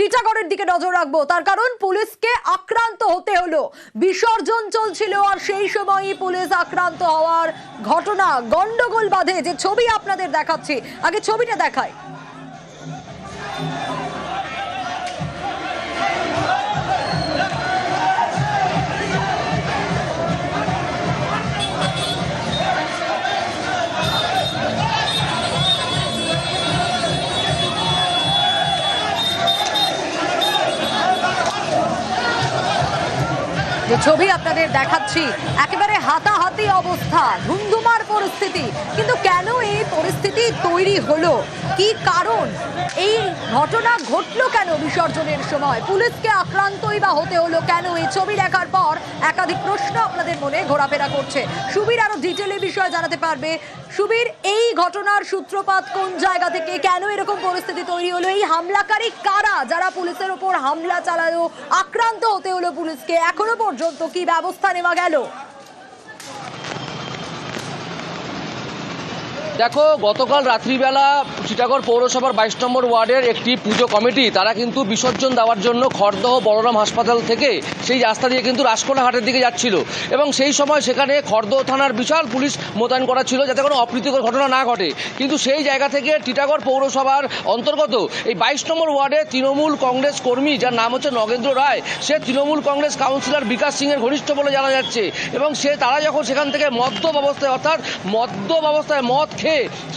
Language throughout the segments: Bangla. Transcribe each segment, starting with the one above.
টিটাগড়ের দিকে নজর রাখব। তার কারণ পুলিশকে আক্রান্ত হতে হলো। বিসর্জন চলছিল আর সেই সময়ই পুলিশ আক্রান্ত হওয়ার ঘটনা গন্ডগোল বাঁধে। যে ছবি আপনাদের দেখাচ্ছি, আগে ছবিটা দেখায় যে ছবি আপনাদের দেখাচ্ছি, একেবারে হাতাহাতি অবস্থা ধুমধুমার পরিস্থিতি। কিন্তু কেন এই পরিস্থিতি তৈরি হলো? কি কারণ? এই ঘটনা ঘটলো কেন বিসর্জনের সময়? পুলিশকে আক্রান্তই বা হতে হলো কেন? এই ছবি দেখার পর একাধিক প্রশ্ন আপনাদের মনে ঘোরাফেরা করছে। সুবির আরও ডিটেলে বিষয় জানাতে পারবে। সুবীর, এই ঘটনার সূত্রপাত কোন জায়গা থেকে? কেন এরকম পরিস্থিতি তৈরি হলো? এই হামলাকারী কারা? যারা পুলিশের ওপর হামলা চালালো, আক্রান্ত হতে হলো পুলিশকে। এখনও পর্যন্ত কি ব্যবস্থা নেওয়া গেল? দেখো, গতকাল রাত্রিবেলা চিটাগড় পৌরসভার বাইশ নম্বর ওয়ার্ডের একটি পুজো কমিটি, তারা কিন্তু বিসর্জন দেওয়ার জন্য খড়দহ বলরাম হাসপাতাল থেকে সেই রাস্তা দিয়ে কিন্তু রাসকোনা হাটের দিকে যাচ্ছিল। এবং সেই সময় সেখানে খড়দহ থানার বিশাল পুলিশ মোতায়েন করা ছিল যাতে কোনো অপ্রীতিকর ঘটনা না ঘটে। কিন্তু সেই জায়গা থেকে টিটাগড় পৌরসভার অন্তর্গত এই বাইশ নম্বর ওয়ার্ডে তৃণমূল কংগ্রেস কর্মী, যার নাম হচ্ছে নগেন্দ্র রায়, সে তৃণমূল কংগ্রেস কাউন্সিলর বিকাশ সিংয়ের ঘনিষ্ঠ বলে জানা যাচ্ছে। এবং সে, তারা যখন সেখান থেকে মদ্যপ অবস্থায়, অর্থাৎ মদ্যপ অবস্থায় মদ খেয়ে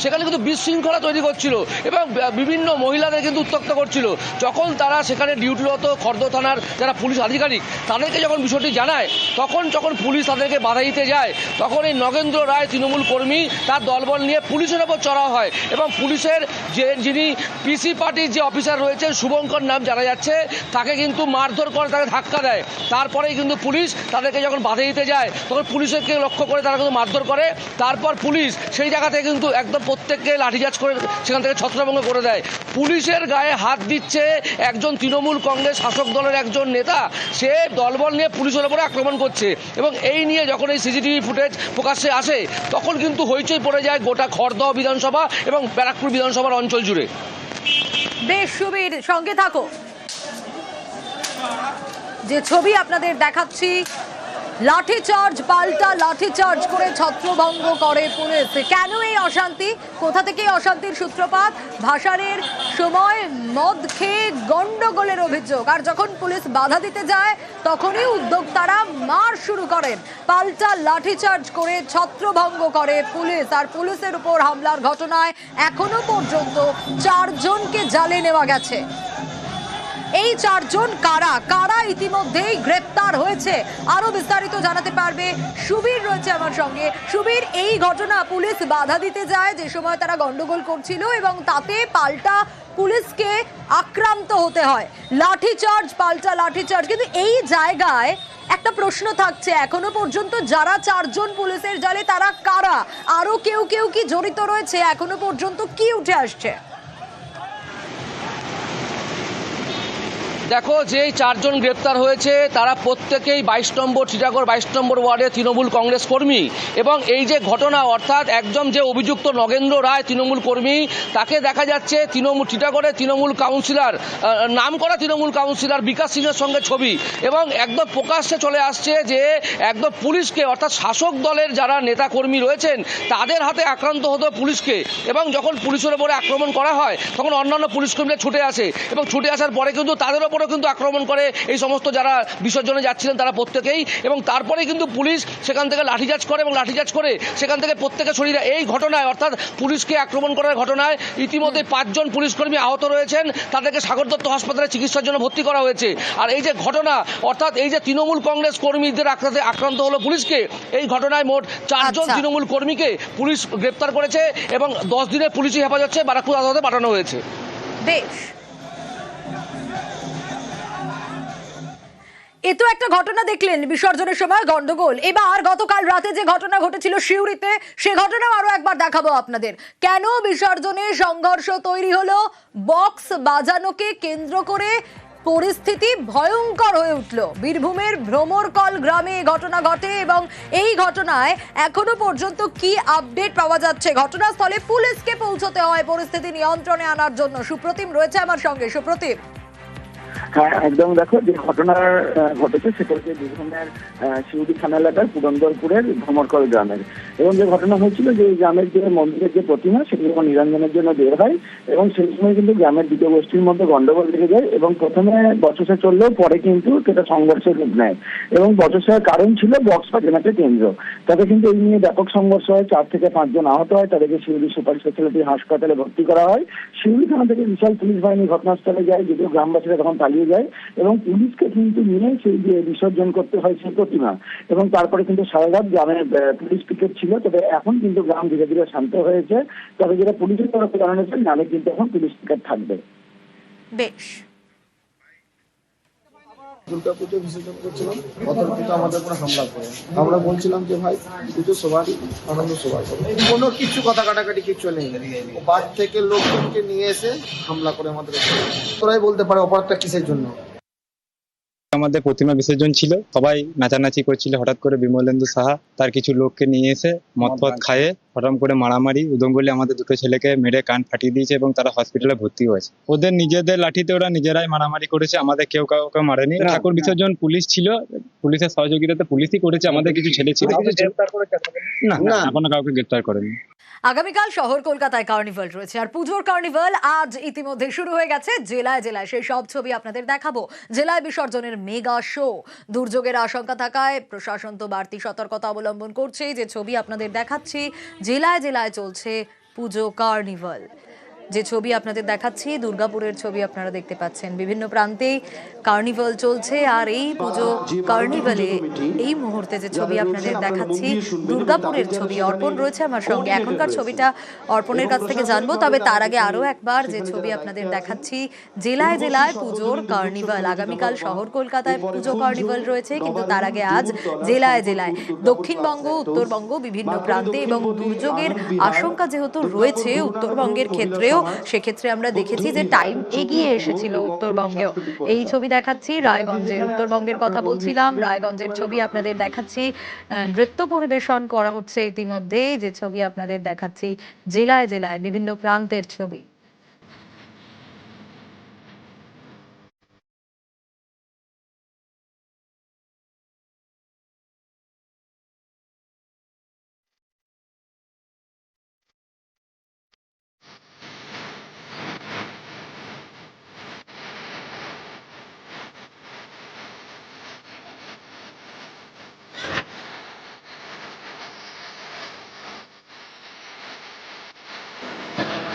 সেখানে কিন্তু বিশৃঙ্খলা তৈরি করছিল এবং বিভিন্ন মহিলাদের কিন্তু উত্তক্ত করছিল। যখন তারা সেখানে ডিউটিরত খর্দ থানার যারা পুলিশ আধিকারিক, তাদেরকে যখন বিষয়টি জানায়, তখন যখন পুলিশ তাদেরকে বাধা দিতে যায়, তখন এই নগেন্দ্র রায় তৃণমূল কর্মী তার দলবল নিয়ে পুলিশের ওপর চড়া হয় এবং পুলিশের যে, যিনি পিসি পার্টির যে অফিসার রয়েছেন, শুভঙ্কর নাম জানা যাচ্ছে, তাকে কিন্তু মারধর করে তাকে ধাক্কা দেয়। তারপরেই কিন্তু পুলিশ তাদেরকে যখন বাধা দিতে যায়, তখন পুলিশকে লক্ষ্য করে তারা কিন্তু মারধর করে। তারপর পুলিশ সেই জায়গা থেকে কিন্তু একদম প্রত্যেককে লাঠিচার্জ করে সেখান থেকে ছত্রভঙ্গ করে দেয়। পুলিশের গায়ে হাত দিচ্ছে একজন তৃণমূল কংগ্রেস শাসক দলের একজন নেতা। সে দলবল নিয়ে পুলিশের ওপরে আক্রমণ করছে এবং এই নিয়ে যখন এই সিসিটিভি ফুটেজ প্রকাশ্যে আসে, তখন কিন্তু হইচই পড়ে যায় গোটা খড়দহ বিধানসভা এবং ব্যারাকপুর বিধানসভার অঞ্চল জুড়ে। বেশ, সুবীর, সঙ্গে থাকো। যে ছবি আপনাদের দেখাচ্ছি লাঠি চার্জ, পাল্টা লাঠি চার্জ করে ছত্রভঙ্গ করে পুলিশ। কেন এই অশান্তি? কোথা থেকে অশান্তির সূত্রপাত? ভাসানের সময় মদ খেয়ে গন্ডগোলের অভিযোগ। আর যখন পুলিশ বাধা দিতে যায়, তখনই উদ্যোক্তারা মার শুরু করেন। পাল্টা লাঠি চার্জ করে ছত্রভঙ্গ করে পুলিশ। আর পুলিশের উপর হামলার ঘটনায় এখনও পর্যন্ত চারজনকে জালে নেওয়া গেছে। এই চারজন কারা? কারা ইতিমধ্যেই গ্রেপ্তার হয়েছে? আরও বিস্তারিত জানাতে পারবে সুবীর রয়েছে আমার সঙ্গে। সুবীর, এই ঘটনা পুলিশ বাধা দিতে যায় যে সময় তারা গন্ডগোল করছিল এবং তাতে পাল্টা পুলিশকে আক্রান্ত হতে হয়। লাঠি চার্জ পাল্টা লাঠি চার্জ কিন্তু এই জায়গায় একটা প্রশ্ন থাকছে। এখনও পর্যন্ত যারা চারজন পুলিশের জালে, তারা কারা? আরও কেউ কেউ কি জড়িত রয়েছে? এখনও পর্যন্ত কি উঠে আসছে? দেখো, যেই চারজন গ্রেপ্তার হয়েছে, তারা প্রত্যেকেই বাইশ নম্বর চিটাগড়, বাইশ নম্বর ওয়ার্ডে তৃণমূল কংগ্রেস কর্মী। এবং এই যে ঘটনা, অর্থাৎ একজন যে অভিযুক্ত নগেন্দ্র রায়, তৃণমূল কর্মী, তাকে দেখা যাচ্ছে তৃণমূল চিটাগড়ে তৃণমূল কাউন্সিলর নাম করা তৃণমূল কাউন্সিলর বিকাশ সিংয়ের সঙ্গে ছবি। এবং একদম প্রকাশ্যে চলে আসছে যে একদম পুলিশকে, অর্থাৎ শাসক দলের যারা নেতা কর্মী রয়েছেন, তাদের হাতে আক্রান্ত হতো পুলিশকে। এবং যখন পুলিশের ওপরে আক্রমণ করা হয়, তখন অন্যান্য পুলিশ কর্মীরা ছুটে আসে। এবং ছুটে আসার পরে কিন্তু তাদের ওপরেও কিন্তু আক্রমণ করে এই সমস্ত যারা বিসর্জনে যাচ্ছিলেন তারা প্রত্যেকেই। এবং তারপরে কিন্তু পুলিশ সেখান থেকে লাঠিচার্জ করে এবং লাঠিচার্জ করে সেখান থেকে প্রত্যেকে শরীরে এই ঘটনায় অর্থাৎ পুলিশকে আক্রমণ করার ঘটনায় ইতিমধ্যে পাঁচজন পুলিশ কর্মী আহত রয়েছেন। তাদেরকে সাগর দত্ত হাসপাতালে চিকিৎসার জন্য ভর্তি করা হয়েছে। আর এই যে ঘটনা অর্থাৎ এই যে তৃণমূল কংগ্রেস কর্মীদের আক্রান্তে আক্রান্ত হলো পুলিশকে এই ঘটনায় মোট চারজন আচ্ছা। তৃণমূল কর্মীকে পুলিশ গ্রেপ্তার করেছে এবং দশ দিনের পুলিশি হেফাজতে বারাকপুর আদালতে পাঠানো হয়েছে। বেশ। এ তো একটা ঘটনা দেখলেন বিসর্জনের সময় গন্ডগোল। এবার গতকাল রাতে যে ঘটনা ঘটেছিল শিউরিতে, সে ঘটনাও আরও একবার দেখাবো আপনাদের। কেন বিসর্জনে সংঘর্ষ তৈরি হলো? বক্স বাজানোকে কেন্দ্র করে পরিস্থিতি ভয়ঙ্কর হয়ে উঠল। বীরভূমের ভ্রমরকল গ্রামে ঘটনা ঘটে এবং এই ঘটনায় এখনও পর্যন্ত কি আপডেট পাওয়া যাচ্ছে? ঘটনাস্থলে পুলিশকে পৌঁছতে হয় পরিস্থিতি নিয়ন্ত্রণে আনার জন্য। সুপ্রতিম রয়েছে আমার সঙ্গে। সুপ্রতিম। হ্যাঁ একদম দেখো, যে ঘটনার ঘটেছে সেটা হচ্ছে বীরভূমের শিউরি থানা এলাকার পুরন্দরপুরের ভ্রমরকল গ্রামের। এবং যে ঘটনা হয়েছিল যে গ্রামের যে মন্দিরের যে প্রতিমা সেটি যখন নিরঞ্জনের জন্য বের হয়, এবং সেই সময় কিন্তু গ্রামের দ্বিতীয় গোষ্ঠীর মধ্যে গন্ডগোল লেগে যায়, এবং প্রথমে বচসা চললেও পরে কিন্তু সেটা সংঘর্ষের রূপ নেয়। এবং বচসার কারণ ছিল বক্স বাজানাতে কেন্দ্র। তবে কিন্তু এই নিয়ে ব্যাপক সংঘর্ষ হয়, চার থেকে পাঁচজন আহত হয়, তাদেরকে শিউরি সুপার স্পেশালিটি হাসপাতালে ভর্তি করা হয়। শিউরি থানা থেকে বিশাল পুলিশ বাহিনী ঘটনাস্থলে যায়, যদিও গ্রামবাসীরা তখন পালিয়ে যায় এবং পুলিশকে কিন্তু নিয়ে সেই যে বিসর্জন করতে হয় সেই প্রতিমা। এবং তারপরে কিন্তু সারা রাত পুলিশ পিকেট ছিল। তবে এখন কিন্তু গ্রাম ধীরে ধীরে শান্ত হয়েছে। তবে যেটা পুলিশের তরফে জানানো হয়েছে, গ্রামে কিন্তু এখন পুলিশ পিকেট থাকবে। বেশ। দুর্গা পুজো বিসর্জন করছিলাম। অতর্কিত আমাদের উপরে হামলা করে আমরা বলছিলাম যে ভাই পুজো সবারই আনন্দ সবাই কোনো কিছু কথা কাটাকাটি কিছু নেই। বাদ থেকে লোকজনকে নিয়ে এসে হামলা করে আমাদের তোরাই বলতে পারে অপরাধটা কিসের জন্য? আমাদের প্রতিমা বিসর্জন ছিল। সবাই নাচানাচি করছিল। হঠাৎ করে বিমলেন্দু সাহা তার কিছু লোককে নিয়ে এসে মদ ফদ খায়ে হঠাৎ করে মারামারি উদঙ্গলি আমাদের দুটো ছেলেকে মেরে কান ফাটিয়ে দিয়েছে এবং তারা হসপিটালে ভর্তিও আছে ওদের নিজেদের লাঠিতে ওরা নিজেরাই মারামারি করেছে আমাদের কেউ কাউকে মারেনি। ঠাকুর বিসর্জন পুলিশ ছিল পুলিশের সহযোগিতাতে পুলিশই করেছে আমাদের কিছু ছেলে ছিল। না না। এখনও কাউকে গ্রেপ্তার করেনি। আগামীকাল শহর কলকাতায় কার্নিভাল রয়েছে। আর পুজোর কার্নিভাল আজ ইতিমধ্যে শুরু হয়ে গেছে। জেলায় জেলায় সেই সব ছবি আপনাদের দেখাবো। জেলায় বিসর্জনের মেগা শো। দুর্যোগের আশঙ্কা থাকায় প্রশাসন তো বাড়তি সতর্কতা অবলম্বন করছে। যে ছবি আপনাদের দেখাচ্ছি জেলায় জেলায় চলছে পুজো কার্নিভাল। যে ছবি আপনাদের দেখাচ্ছি দুর্গাপুরের ছবি আপনারা দেখতে পাচ্ছেন। বিভিন্ন প্রান্তে কার্নিভাল চলছে আর এই পুজো কার্নিভালে এই মুহূর্তে যে ছবি আপনাদের দেখাচ্ছি দুর্গাপুরের ছবি অর্পণ রয়েছে আমার সঙ্গে। এখনকার ছবিটা অর্পণের কাছ থেকে জানব তবে তার আগে আরও একবার যে ছবি আপনাদের দেখাচ্ছি জেলায় জেলায় পুজোর কার্নিভাল। আগামীকাল শহর কলকাতায় পুজো কার্নিভাল রয়েছে কিন্তু তার আগে আজ জেলায় জেলায় দক্ষিণবঙ্গ উত্তরবঙ্গ বিভিন্ন প্রান্তে এবং দুর্যোগের আশঙ্কা যেহেতু রয়েছে উত্তরবঙ্গের ক্ষেত্রেও সেক্ষেত্রে আমরা দেখেছি যে টাইম এগিয়ে এসেছিল উত্তরবঙ্গেও। এই ছবি দেখাচ্ছি রায়গঞ্জের উত্তরবঙ্গের কথা বলছিলাম। রায়গঞ্জের ছবি আপনাদের দেখাচ্ছি আহ, নৃত্য পরিবেশন করা হচ্ছে ইতিমধ্যে। যে ছবি আপনাদের দেখাচ্ছি জেলায় জেলায় বিভিন্ন প্রান্তের ছবি।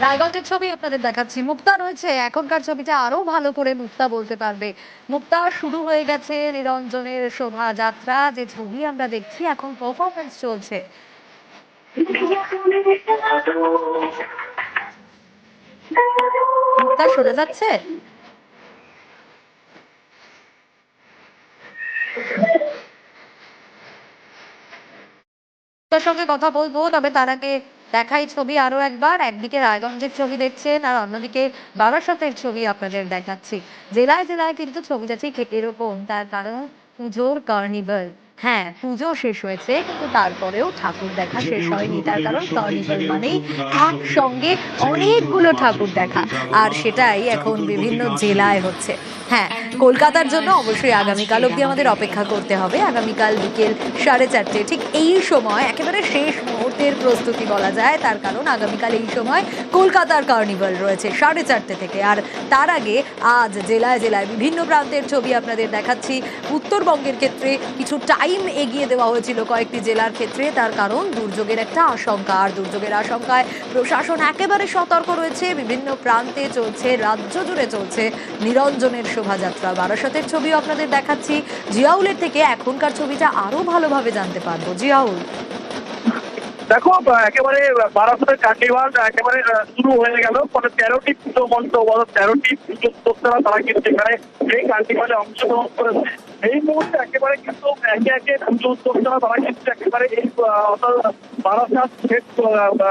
রায়গঞ্জের ছবি আপনাদের দেখাচ্ছি। মুক্তা রয়েছে। এখনকার ছবিটা আরও ভালো করে মুক্তা বলতে পারবে। মুক্তা, শুরু হয়ে গেছে নিরঞ্জনের শোভাযাত্রা। যে ছবি আমরা দেখছি, এখন পারফরমেন্স চলছে। মুক্তা সরে যাচ্ছে? সঙ্গে কথা বলব, তবে তার আগে দেখাই ছবি আরও একবার। একদিকে রায়গঞ্জের ছবি দেখছেন আর অন্যদিকে বারাসতের ছবি আপনাদের দেখাচ্ছি। জেলায় জেলায় কিন্তু ছবিটা ঠিক এরকম। তার কারণ পুজোর কার্নিভাল হ্যাঁ পুজো শেষ হয়েছে কিন্তু তারপরেও ঠাকুর দেখা শেষ হয়নি। তার কারণ কার্নিভাল মানেই একসঙ্গে অনেকগুলো ঠাকুর দেখা। আর সেটাই এখন বিভিন্ন জেলায় হচ্ছে। হ্যাঁ কলকাতার জন্য অবশ্যই আগামীকাল অবধি আমাদের অপেক্ষা করতে হবে। আগামীকাল বিকেল সাড়ে চারটে ঠিক এই সময় একেবারে শেষ মুহূর্তের প্রস্তুতি বলা যায়। তার কারণ আগামীকাল এই সময় কলকাতার কার্নিভাল রয়েছে সাড়ে চারটে থেকে। আর তার আগে আজ জেলায় জেলায় বিভিন্ন প্রান্তের ছবি আপনাদের দেখাচ্ছি। উত্তরবঙ্গের ক্ষেত্রে কিছু টাইম এগিয়ে দেওয়া হয়েছিল কয়েকটি জেলার ক্ষেত্রে। তার কারণ দুর্যোগের একটা আশঙ্কা। আর দুর্যোগের আশঙ্কায় প্রশাসন একেবারে সতর্ক রয়েছে। বিভিন্ন প্রান্তে চলছে, রাজ্য জুড়ে চলছে নিরঞ্জনের শোভাযাত্রা। বারাসতের ছবিও আপনাদের দেখাচ্ছি। জিয়াউলের থেকে এখনকার ছবিটা আরও ভালোভাবে জানতে পারব। জিয়াউল। দেখো একেবারে বারাসতের কার্নিভাল একেবারে শুরু হয়ে গেল। ফলে তেরোটি পুজো বলো তেরোটি পুজো তারা কিন্তু এখানে এই কার্নিভালে অংশগ্রহণ করেছে। এই মুহূর্তে একেবারে কিন্তু একে একে উদ্যোক্তারা তারা কিন্তু একেবারে এই বারাসাত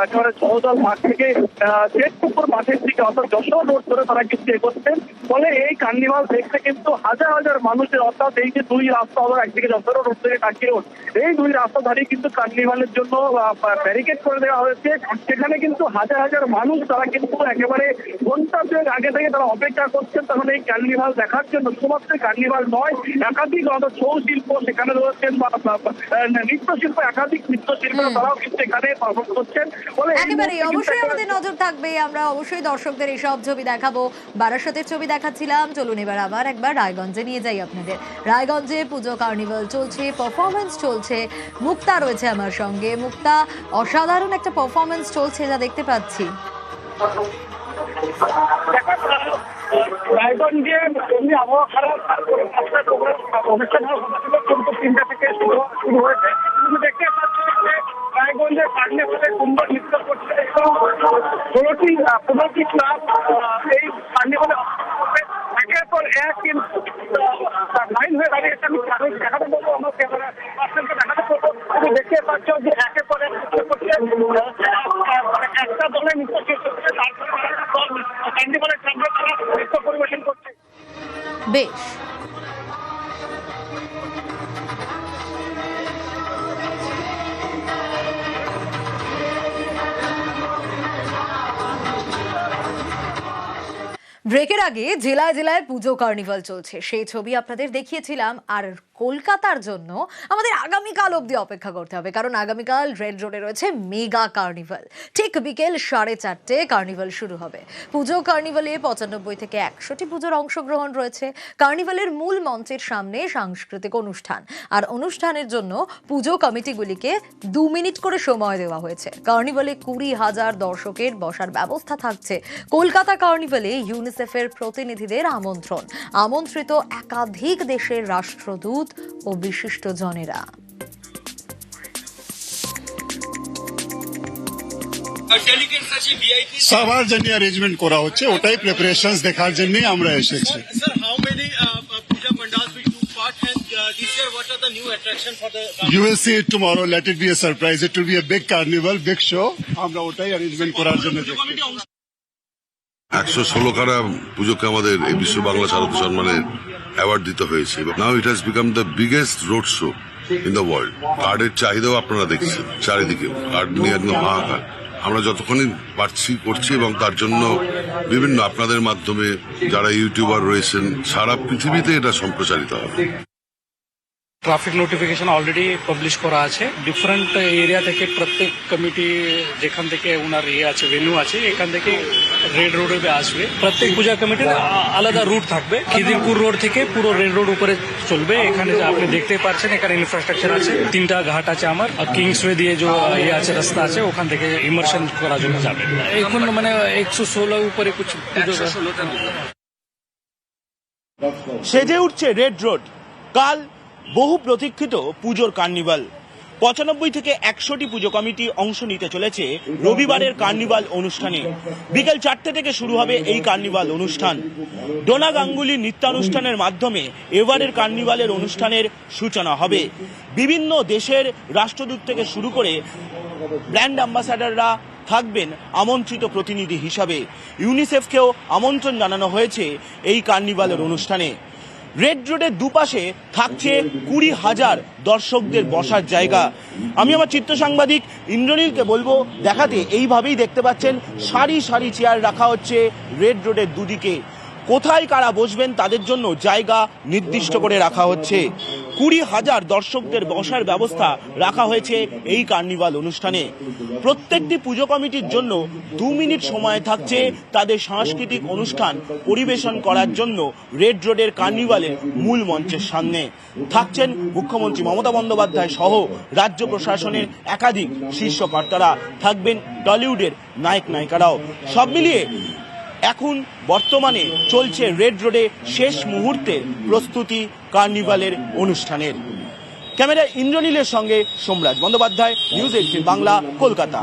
একেবারে সহদল মাঠ থেকে আহ, শেখ পুকুর মাঠের দিকে অর্থাৎ যশোর রোড ধরে তারা কিন্তু এগোচ্ছেন। ফলে এই কার্নিভাল দেখতে কিন্তু হাজার হাজার মানুষের অর্থাৎ এই যে দুই রাস্তা হলো একদিকে যশোর রোড থেকে টাকি রোড এই দুই রাস্তা ধারে কিন্তু কার্নিভালের জন্য ব্যারিকেড করে দেওয়া হয়েছে। সেখানে কিন্তু হাজার হাজার মানুষ তারা কিন্তু একেবারে ঘণ্টা আগে থেকে তারা অপেক্ষা করছেন তখন এই কার্নিভাল দেখার জন্য। শুধুমাত্র কার্নিভাল নয় একাধিক ছৌ শিল্প সেখানে রয়েছেন বা নৃত্যশিল্প একাধিক নৃত্যশিল্পীরা তারাও কিন্তু এখানে পারফর্ম করছেন। এই একেবারে অবশ্যই আমাদের নজর থাকবে। আমরা অবশ্যই দর্শকদের এইসব ছবি দেখাবো। বারাসতের ছবি দেখাচ্ছিলাম। চলুন এবার আবার একবার রায়গঞ্জে নিয়ে যাই আপনাদের। রায়গঞ্জে পুজো কার্নিভাল চলছে পারফরমেন্স চলছে। মুক্তা রয়েছে আমার সঙ্গে। মুক্তা অসাধারণ একটা পারফরমেন্স চলছে যা দেখতে পাচ্ছি। রায়গঞ্জে আবহাওয়া খারাপ থেকে শুরু শুরু হয়েছে। কিন্তু দেখতে পাচ্ছি যে রায়গঞ্জে কার্নে হলে সুন্দর নৃত্য করছে এবং ষোলোটি পনেরোটি ক্লাব এই কার্নে হলে একের পর এক কিন্তু লাইন হয়ে আমার ক্যামেরা বলব। তুমি দেখতে পাচ্ছ যে একের পর এক করছে। মানে একটা দলে নৃত্য শেষ হচ্ছে তারপরে বেশ ব্রেকের আগে জেলায় জেলায় পুজো কার্নিভাল চলছে। সেই ছবি আপনাদের দেখিয়েছিলাম। আর কলকাতার জন্য আমাদের আগামীকাল অবধি অপেক্ষা করতে হবে। কারণ আগামীকাল রেড রোডে রয়েছে মেগা কার্নিভাল। ঠিক বিকেল সাড়ে চারটে কার্নিভাল শুরু হবে। পুজো কার্নিভালে পঁচানব্বই থেকে একশোটি পুজোর অংশগ্রহণ রয়েছে। কার্নিভালের মূল মঞ্চের সামনে সাংস্কৃতিক অনুষ্ঠান। আর অনুষ্ঠানের জন্য পুজো কমিটিগুলিকে দু মিনিট করে সময় দেওয়া হয়েছে। কার্নিভালে কুড়ি হাজার দর্শকের বসার ব্যবস্থা থাকছে। কলকাতা কার্নিভালে ইউনিসেফের প্রতিনিধিদের আমন্ত্রণ। আমন্ত্রিত একাধিক দেশের রাষ্ট্রদূত ও বিশিষ্ট জনেরা সবার জন্য অ্যারেঞ্জমেন্ট করা হচ্ছে ওটাই প্রিপারেশন দেখার জন্য আমরা এসেছি। USA tomorrow let it be a surprise it will be a big carnival big show আমরা ওটাই অ্যারেঞ্জমেন্ট করার জন্য একশো ষোলো খানা পুজোকে আমাদের এই বিশ্ব বাংলা শারদ সম্মানের অ্যাওয়ার্ড দিতে হয়েছে। Now it has become the biggest road show in the world কার্ডের চাহিদাও আপনারা দেখছেন, চারিদিকে। কার্ড নিয়ে একদম হাহাকার। আমরা যতক্ষণই পারছি, করছি এবং তার জন্য বিভিন্ন আপনাদের মাধ্যমে যারা ইউটিউবার রয়েছেন, সারা পৃথিবীতে এটা সম্প্রচারিত হবে। ট্রাফিক নোটিফিকেশন অলরেডি পাবলিশ করা আছে। ডিফারেন্ট এরিয়া থেকে প্রত্যেক কমিটি যেখান থেকে ওনার ইয়ে আছে ভেন্যু আছে এখান থেকে রেড রোডে আসবে। প্রত্যেক পূজা কমিটির আলাদা রুট থাকবে। খিদিরপুর রোড থেকে পুরো রেড রোড উপরে চলবে। এখানে যে আপনি দেখতে পাচ্ছেন এখানে ইনফ্রাস্ট্রাকচার আছে। তিনটা ঘাট আছে আমার। কিংসওয়ে দিয়ে যে ইয়ে আছে রাস্তা আছে ওখান থেকে ইমার্শন করার জন্য যাবে। এখন মানে একশো ষোলো উপরে কিছু সেজে উঠছে রেড রোড কাল বহু প্রতীক্ষিত পুজোর কার্নিভাল। পঁচানব্বই থেকে একশোটি পুজো কমিটি অংশ নিতে চলেছে রবিবারের কার্নিভাল অনুষ্ঠানে। বিকেল চারটে থেকে শুরু হবে এই কার্নিভাল অনুষ্ঠান। ডোনা গাঙ্গুলি নৃত্যানুষ্ঠানের মাধ্যমে এবারের কার্নিভালের অনুষ্ঠানের সূচনা হবে। বিভিন্ন দেশের রাষ্ট্রদূত থেকে শুরু করে ব্র্যান্ড অ্যাম্বাসাডাররা থাকবেন আমন্ত্রিত প্রতিনিধি হিসাবে। ইউনিসেফকেও আমন্ত্রণ জানানো হয়েছে এই কার্নিভালের অনুষ্ঠানে। রেড রোডের দুপাশে থাকছে কুড়ি হাজার দর্শকদের বসার জায়গা। আমি আমার চিত্র সাংবাদিক ইন্দ্রনীলকে বলব, দেখাতে এইভাবেই দেখতে পাচ্ছেন, সারি সারি চেয়ার রাখা হচ্ছে রেড রোডের দুদিকে। কোথায় কারা বসবেন তাদের জন্য জায়গা নির্দিষ্ট করে রাখা হচ্ছে। কুড়ি হাজার দর্শকদের বসার ব্যবস্থা রাখা হয়েছে এই কার্নিভাল অনুষ্ঠানে। প্রত্যেকটি পুজো কমিটির জন্য দু মিনিট সময় থাকছে তাদের সাংস্কৃতিক অনুষ্ঠান পরিবেশন করার জন্য রেড রোডের কার্নিভালের মূল মঞ্চের সামনে। থাকছেন মুখ্যমন্ত্রী মমতা বন্দ্যোপাধ্যায় সহ রাজ্য প্রশাসনের একাধিক শীর্ষ কর্তারা। থাকবেন টলিউডের নায়ক নায়িকারাও সব মিলিয়ে এখন বর্তমানে চলছে রেড রোডে শেষ মুহূর্তে প্রস্তুতি কার্নিভালের অনুষ্ঠানের। ক্যামেরা ইন্দ্রনীলের সঙ্গে সম্রাট বন্দ্যোপাধ্যায়, নিউজ এইটিন বাংলা, কলকাতা।